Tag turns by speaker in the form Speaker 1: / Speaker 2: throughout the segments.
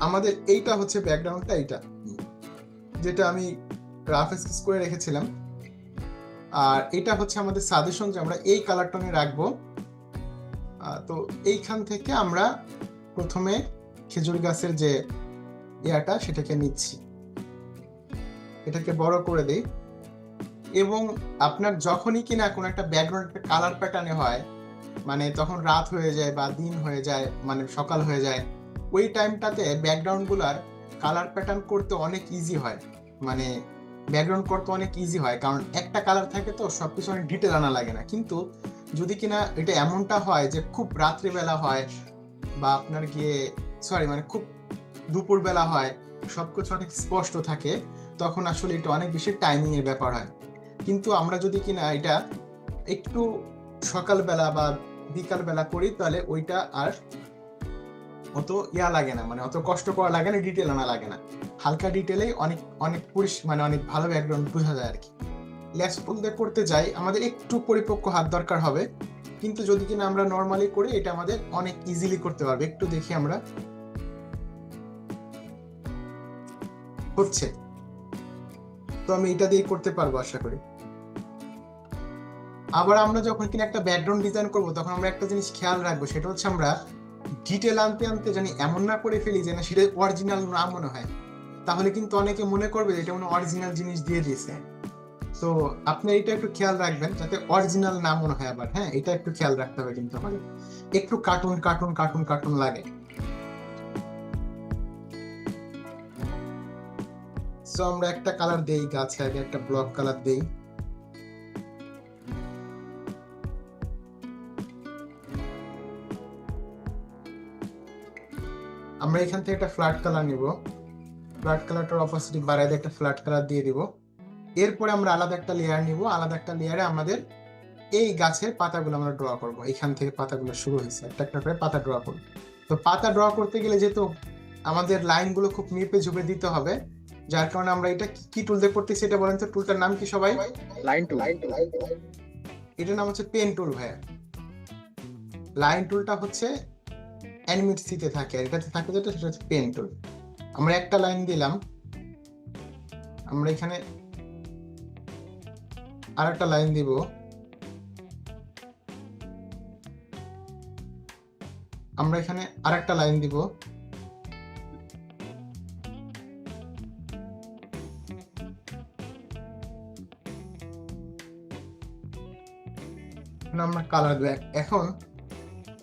Speaker 1: আমাদের এইটা হচ্ছে ব্যাকগ্রাউন্ডটা, এইটা। যেটা আমি রাফ স্কেচ করে রেখেছিলাম। আর এটা হচ্ছে আমাদের সাজেশন যে আমরা এই কালার টোনে রাখব। তো এইখান থেকে আমরা প্রথমে খেজুর গাছের যে ইয়াটা, সেটাকে নিচ্ছি। এটাকে বড় করে দেই। এবং আপনার যখনই কিনা কোনো একটা ব্যাকগ্রাউন্ড একটা কালার প্যাটার্নে হয় মানে তখন রাত হয়ে যায় বা দিন হয়ে যায় মানে সকাল হয়ে যায় ওই টাইমটাতে ব্যাকগ্রাউন্ডগুলার কালার প্যাটার্ন করতে অনেক ইজি হয়। মানে ব্যাকগ্রাউন্ড করতে অনেক ইজি হয়, কারণ একটা কালার থাকে তো সব কিছু অনেক ডিটেল আনা লাগে না। কিন্তু যদি কিনা এটা এমনটা হয় যে খুব রাত্রিবেলা হয় বা আপনার গিয়ে সরি মানে খুব দুপুরবেলা হয় সব কিছু অনেক স্পষ্ট থাকে, তখন আসলে এটা অনেক বেশি টাইমিংয়ের ব্যাপার হয়। কিন্তু আমরা যদি কিনা এটা একটু সকালবেলা বা বিকালবেলা করি, তাহলে ওইটা আর অত ইয়া লাগে না মানে অত কষ্ট করা লাগে না ডিটেল আনা লাগে না। হালকা ডিটেলেই অনেক অনেক পরিস মানে অনেক ভালো ব্যাকগ্রাউন্ড বোঝা যায় আর কি। লেস দিয়ে করতে যাই, আমাদের একটু পরিপক্ক হাত দরকার হবে, কিন্তু যদি কিনা আমরা নর্মালি করি, এটা আমাদের অনেক ইজিলি করতে পারবে। একটু দেখি আমরা। হচ্ছে। তো আমি এটা দিয়ে করতে পারব আশা করি। আবার আমরা যখন কিনা একটা ব্যাকগ্রাউন্ড ডিজাইন করব, তখন আমরা একটা জিনিস খেয়াল রাখব, সেটা হচ্ছে আমরা ডিটেল আনতে আনতে জানি এমন না করে ফেলি যে না সেটা অরিজিনাল না মনে হয়। তাহলে কিন্তু অনেকে মনে করবে যে এটা মনে অরিজিনাল জিনিস দিয়ে দিয়েছে। তো আপনি এটা একটু খেয়াল রাখবেন যাতে অরিজিনাল না মনে হয় আবার হ্যাঁ? এটা একটু খেয়াল রাখতে হবে কিন্তু আমাদের। একটু কার্টুন কার্টুন কার্টুন কার্টুন লাগে। সো আমরা একটা কালার দেই, গাছে আগে একটা ব্লক কালার দেই। আমরা এখান থেকে একটা ফ্ল্যাট কালার নিব। ফ্ল্যাট কালারটার অপোসিটি বাড়াই দিয়ে একটা ফ্ল্যাট কালার দিয়ে দিব। এরপরে আমরা আলাদা একটা লেয়ার নিব। আলাদা একটা লেয়ারে আমাদের এই গাছের পাতাগুলো আমরা ড্র করব। এখান থেকে পাতাগুলো শুরু হয়েছে। একটা একটা করে পাতা ড্র করব। তো পাতা ড্র করতে গেলে যেহেতু আমাদের লাইনগুলো খুব মেপে ঝুপে দিতে হবে যার কারণে আমরা এটা কি- কি টুল দিয়ে করতেছি এটা বলেন তো? টুলটার নাম কি সবাই?
Speaker 2: লাইন টু
Speaker 1: এটার নাম হচ্ছে পেন টুল ভাইয়া। লাইন টুলটা হচ্ছে অ্যানিমেট সিতে থাকে আর এটাতে থাকে যেটা, সেটা হচ্ছে পেন টুল আমরা একটা লাইন দিলাম। আমরা এখানে আর একটা লাইন দিব। আমরা এখানে আর একটা লাইন দিব। আমরা কালার দেব। এখন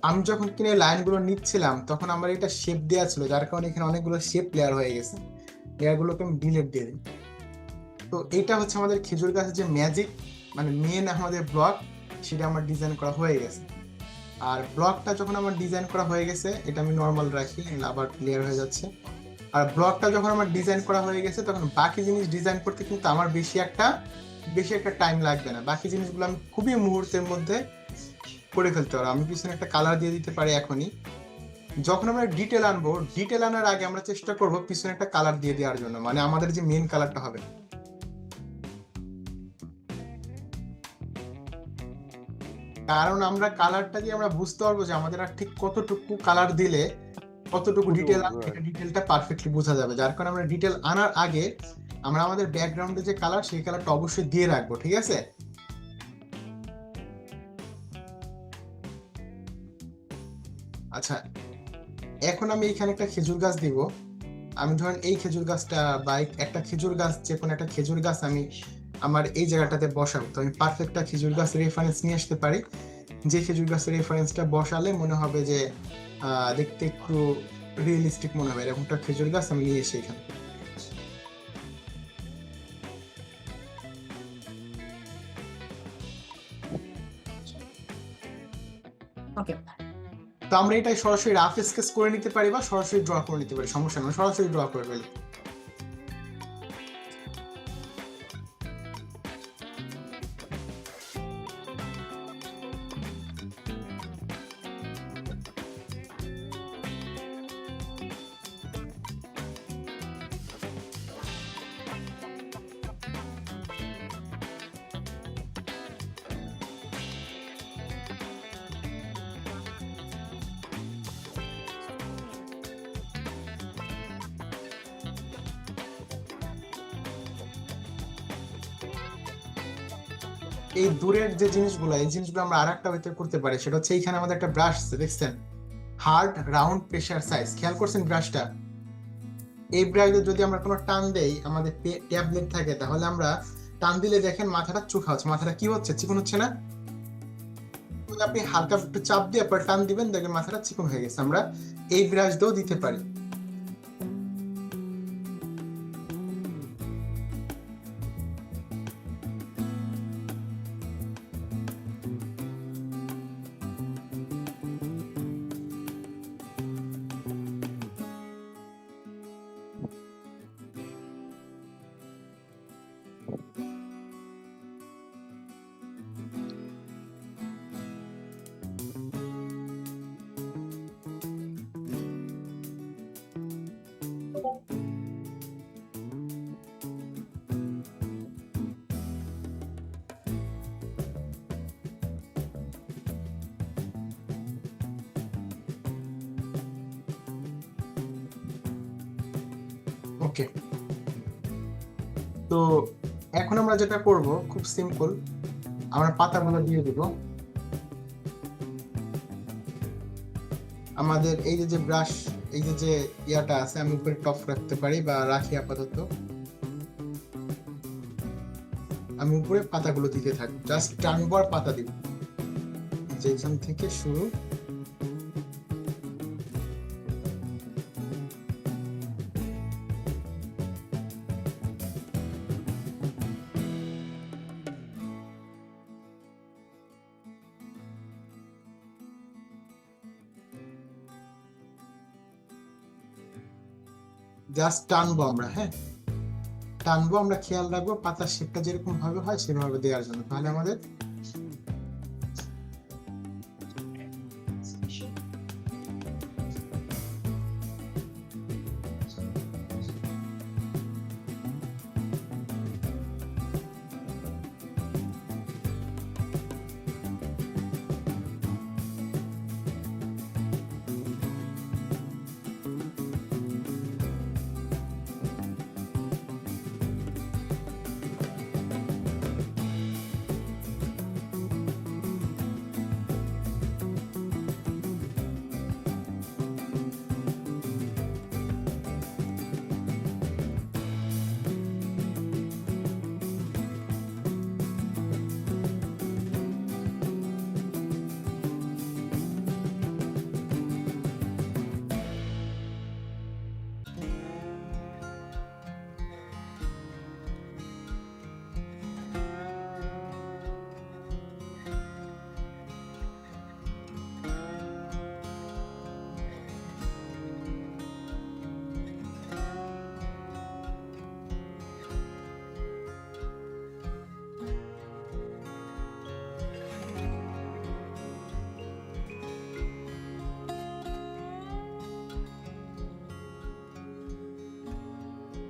Speaker 1: আমি যখন কিনে লাইনগুলো নিচ্ছিলাম, তখন আমার এটা শেপ দেওয়া ছিল, যার কারণে এখানে অনেকগুলো শেপ লেয়ার হয়ে গেছে। লেয়ারগুলোকে আমি ডিলেট দিয়ে দিই। তো এইটা হচ্ছে আমাদের খেজুর গাছের যে ম্যাজিক মানে মেন আমাদের ব্লক সেটা আমার ডিজাইন করা হয়ে গেছে। আর ব্লকটা যখন আমার ডিজাইন করা হয়ে গেছে, এটা আমি নর্মাল রাখি, আবার ক্লিয়ার হয়ে যাচ্ছে। আর ব্লকটা যখন আমার ডিজাইন করা হয়ে গেছে, তখন বাকি জিনিস ডিজাইন করতে কিন্তু আমার বেশি একটা বেশি একটা টাইম লাগবে না। বাকি জিনিসগুলো আমি খুবই মুহূর্তের মধ্যে করে ফেলতে পারব আমি পিছনে একটা কালার দিয়ে দিতে পারি এখনই। যখন আমরা ডিটেল আনব ডিটেল আনার আগে আমরা চেষ্টা করব পিছনে একটা কালার দিয়ে দেওয়ার জন্য। মানে আমাদের যে মেন কালারটা হবে। কারণ আমরা কালারটা দিয়ে আমরা বুঝতে পারব যে আমাদের আর ঠিক কতটুকু কালার দিলে কতটুকু ডিটেল
Speaker 2: Right.
Speaker 1: ডিটেলটা পারফেক্টলি বোঝা যাবে। যার কারণে আমরা ডিটেল আনার আগে আমরা আমাদের ব্যাকগ্রাউন্ডে যে কালার সেই কালারটা অবশ্যই দিয়ে রাখব ঠিক আছে? আচ্ছা এখন আমি এখানে একটা খেজুর গাছ দিব। আমি ধরেন এই খেজুর গাছটা বা একটা খেজুর গাছ, যে কোনো একটা খেজুর গাছ আমি আমার এই জায়গাটাতে বসাবো। তো আমি পারফেক্টটা খেজুর গাছ রেফারেন্স নিয়ে আসতে পারি। যে খেজুর গাছের রেফারেন্সটা বসালে মনে হবে যে দেখতে একটু রিয়েলিস্টিক মনে হবে। এরকমটা খেজুর গাছ আমি নিয়ে এসে এখানে। তো আমরা এটাই সরাসরি রাফ স্কেচ করে নিতে পারি বা সরাসরি ড্র করে নিতে পারি। সমস্যা নয় সরাসরি ড্র করে ফেলি এই দূরের যে জিনিসগুলো, এই জিনিসগুলো আমরা আর একটা ভিতরে করতে পারি, সেটা হচ্ছে এইখানে আমাদের একটা ব্রাশ আছে, দেখছেন? হার্ড রাউন্ড প্রেশার সাইজ খেয়াল করছেন ব্রাশটা এই ব্রাশে যদি আমরা কোনো টান দেই, আমাদের ট্যাবলেট থাকে, তাহলে আমরা টান দিলে দেখেন মাথাটা চুখা হচ্ছে, মাথাটা কি হচ্ছে? চিকন হচ্ছে না? আপনি হালকা একটু চাপ দিয়ে, পর টান দিবেন, দেখবেন মাথাটা চিকন হয়ে গেছে। আমরা এই ব্রাশ দিয়েও দিতে পারি। ওকে। তো এখন আমরা যেটা করব, খুব সিম্পল আমরা পাতাগুলো দিয়ে দিব। আমাদের এই যে যে ব্রাশ এই যে যে ইয়াটা আছে, আমি উপরে টপ রাখতে পারি বা রাখি আপাতত। আমি উপরে পাতাগুলো দিতে থাকব। জাস্ট টানবো আর পাতা দিব। যেখান থেকে শুরু। জাস্ট টানবো আমরা হ্যাঁ? টানবো, আমরা খেয়াল রাখব পাতার শেপটা যেরকম ভাবে হয়, সেভাবে দেওয়ার জন্য। তাহলে আমাদের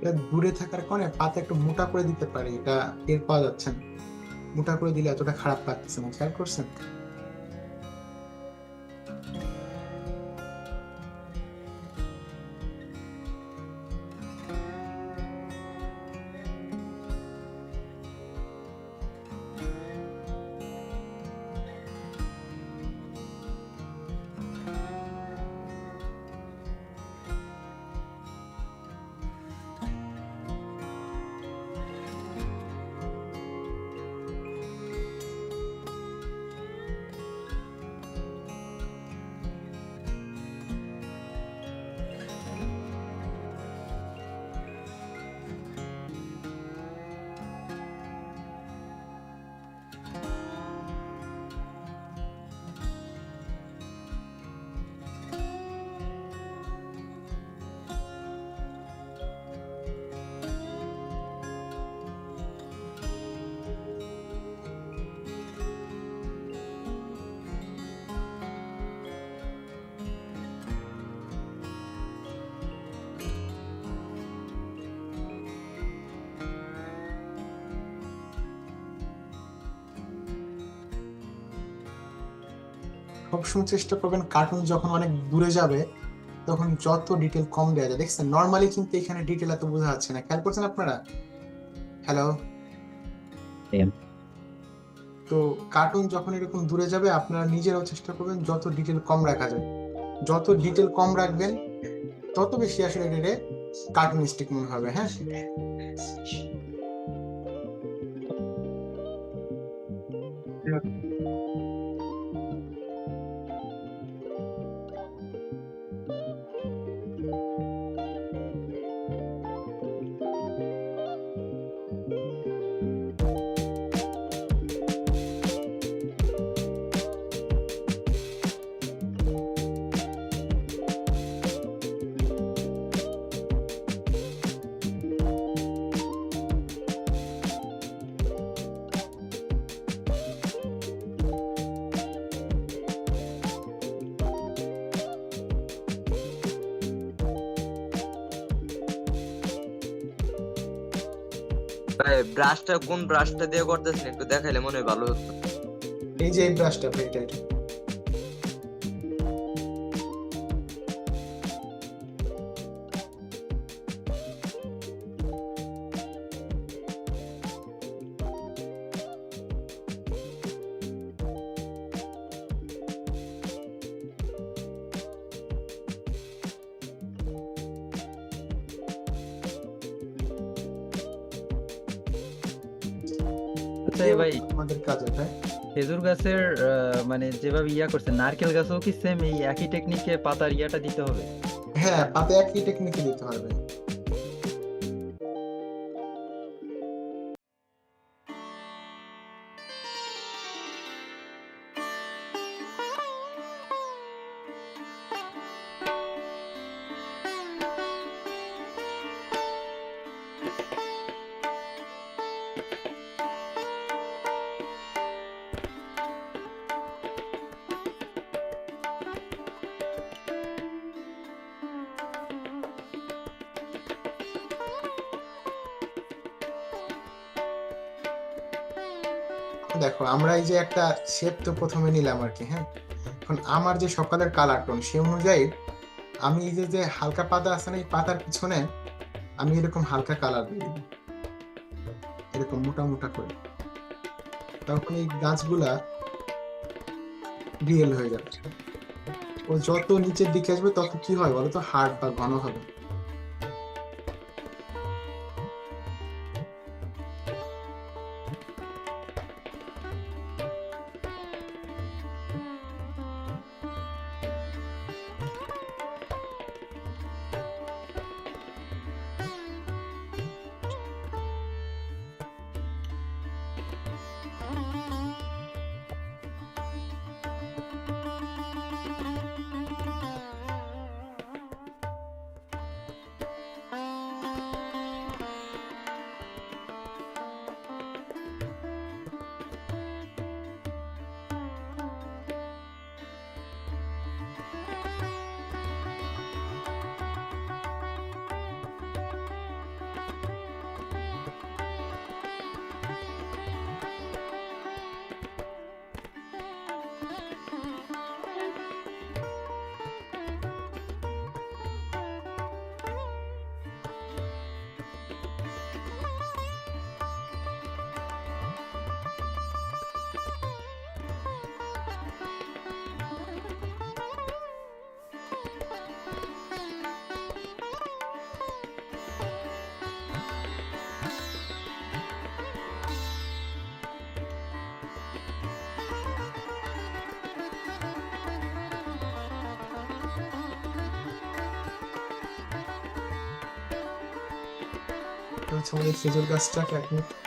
Speaker 1: এটা দূরে থাকার কারণে পাতা একটু মোটা করে দিতে পারে, এটা টের পাওয়া যাচ্ছে না। মোটা করে দিলে এতটা খারাপ লাগতেছে না, খেয়াল করছেন? সবসময় চেষ্টা করবেন। কার্টুন যখন অনেক দূরে যাবে তখন যত ডিটেল কম দেওয়া যায়। দেখছেন নর্মালি কিন্তু এখানে ডিটেল এত বোঝা যাচ্ছে না। খেয়াল করছেন আপনারা? হ্যালো
Speaker 2: হ্যাঁ।
Speaker 1: তো কার্টুন যখন এরকম দূরে যাবে আপনারা নিজেরাও চেষ্টা করবেন যত ডিটেল কম রাখা যায়। যত ডিটেল কম রাখবেন তত বেশি আসলে এটা কার্টুনিস্টিক মনে হবে হ্যাঁ?
Speaker 2: ভাই ব্রাশটা কোন ব্রাশটা দিয়ে করতেছেন একটু দেখাইলে মনে হয় ভালো হতো।
Speaker 1: এই যে এই ব্রাশটা এটা
Speaker 3: খেজুর গাছের মানে যেভাবে ইয়া করছে, নারকেল গাছও কি সেম এই একই টেকনিকে পাতার ইয়াটা দিতে হবে?
Speaker 1: হ্যাঁ পাতা একই টেকনিকে দিতে হবে। এই যে একটা শেপ তো প্রথমে নিলাম আর কি হ্যাঁ? এখন আমার যে সকালের কালার টোন সে অনুযায়ী আমি এই যে হালকা পাতা আছে না, এই পাতার পিছনে আমি এরকম হালকা কালার দিয়ে দিব। এরকম মোটা মোটা করে। তখন এই গাছগুলা রিয়েল হয়ে যাচ্ছে ও যত নিচের দিকে আসবে, তত কি হয় বলো তো হার্ড বা ঘন হবে। আমাদের খেজুর গাছটাকে একমাত্র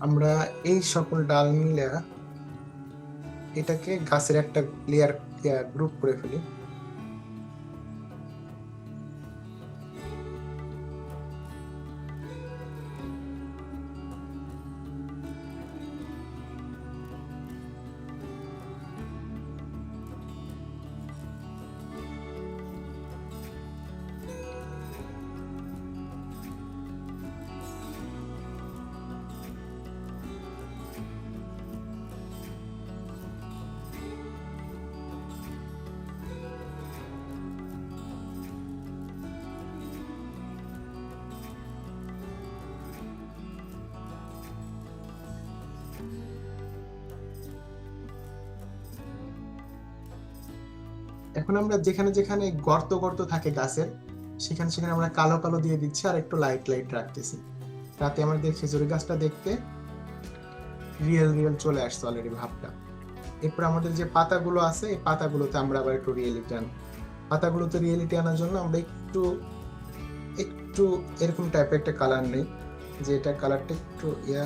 Speaker 1: আমরা এই সকল ডাল মিলে এটাকে গাছের একটা লেয়ার গ্রুপ করে ফেলি। এখন আমরা যেখানে যেখানে গর্ত গর্ত থাকে গাছের, সেখানে সেখানে আমরা কালো কালো দিয়ে দিচ্ছি আর একটু লাইট লাইট রাখতেছি। তাতে আমাদের খেজুরি গাছটা দেখতে রিয়েল রিয়েল চলে আসছে অলরেডি ভাবটা। এরপর আমাদের যে পাতাগুলো আছে, এই পাতাগুলোতে আমরা আবার একটু রিয়েলিটি আন, পাতাগুলোতে রিয়েলিটি আনার জন্য আমরা একটু একটু এরকম টাইপের একটা কালার নেই, যে এটা কালারটা একটু, ইয়া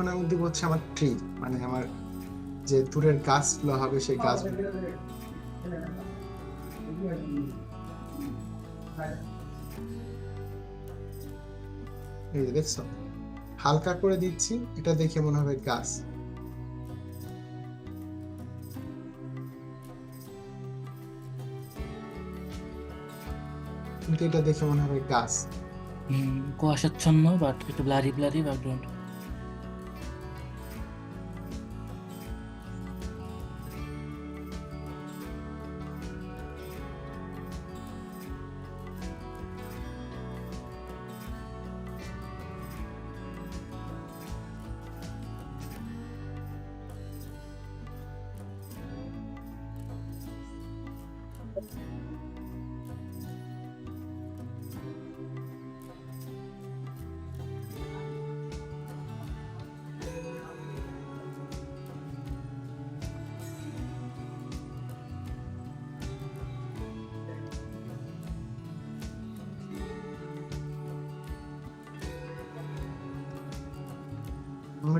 Speaker 1: এখন আমি দিব হচ্ছে আমার ট্রি মানে আমার যে দূরের গাছগুলো হবে সেই গাছগুলো। এই যে দেখছ? হালকা করে দিচ্ছি এটা দেখে মনে হবে গাছ। কিন্তু এটা দেখে মনে হবে গাছ।
Speaker 4: কুয়াশাচ্ছন্ন বাট একটু ব্লারি ব্লারি ব্যাকগ্রাউন্ড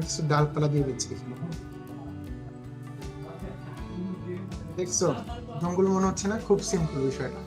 Speaker 1: আমরা কিছু ডালপালা দিয়ে বেঁচে এখানে। দেখছ? জঙ্গল মনে হচ্ছে না? খুব সিম্পল বিষয়টা।